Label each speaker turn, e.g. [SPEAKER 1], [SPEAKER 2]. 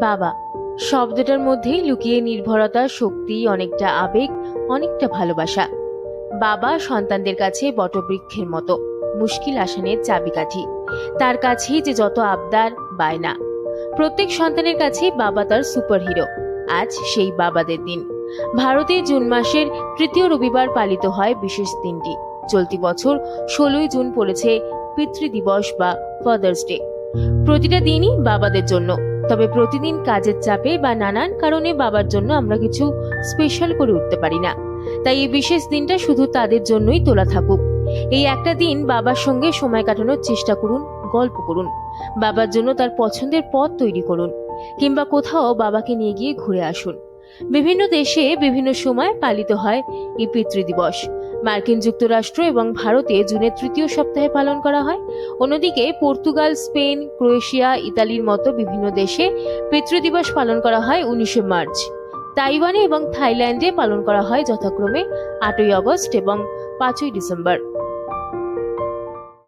[SPEAKER 1] বাবা, শব্দটার মধ্যেই লুকিয়ে নির্ভরতা, শক্তি, অনেকটা আবেগ, অনেকটা ভালোবাসা। বাবা সন্তানদের কাছে বটবৃক্ষের মতো, মুশকিল আসানের চাবিকাঠি। তার কাছেই যে যত আবদার, বায়না। প্রত্যেক সন্তানের কাছে বাবা তার সুপারহিরো। আজ সেই বাবাদের দিন। ভারতে জুন মাসের তৃতীয় রবিবার পালিত হয় বিশেষ দিনটি। চলতি বছর ষোলোই জুন পড়েছে পিতৃ দিবস বা ফাদার্স ডে প্রতিটা দিনই বাবাদের জন্য। তবে প্রতিদিন কাজের চাপে বা নানান কারণে বাবার জন্য আমরা কিছু স্পেশাল করে উঠতে পারি না। তাই এই বিশেষ দিনটা শুধু তাদের জন্যই তোলা থাকুক। এই একটা দিন বাবার সঙ্গে সময় কাটানোর চেষ্টা করুন, গল্প করুন, বাবার জন্য তার পছন্দের পথ তৈরি করুন, কিংবা কোথাও বাবাকে নিয়ে গিয়ে ঘুরে আসুন। বিভিন্ন দেশে বিভিন্ন সময় পালিত হয় এই পিতৃদিবস মার্কিন যুক্তরাষ্ট্র এবং ভারতে জুনের তৃতীয় সপ্তাহে পালন করা হয়। অন্যদিকে পর্তুগাল, স্পেন, ক্রোয়েশিয়া, ইতালির মতো বিভিন্ন দেশে পিতৃদিবস পালন করা হয় উনিশে মার্চ। তাইওয়ানে এবং থাইল্যান্ডে পালন করা হয় যথাক্রমে আটই আগস্ট এবং পাঁচই ডিসেম্বর।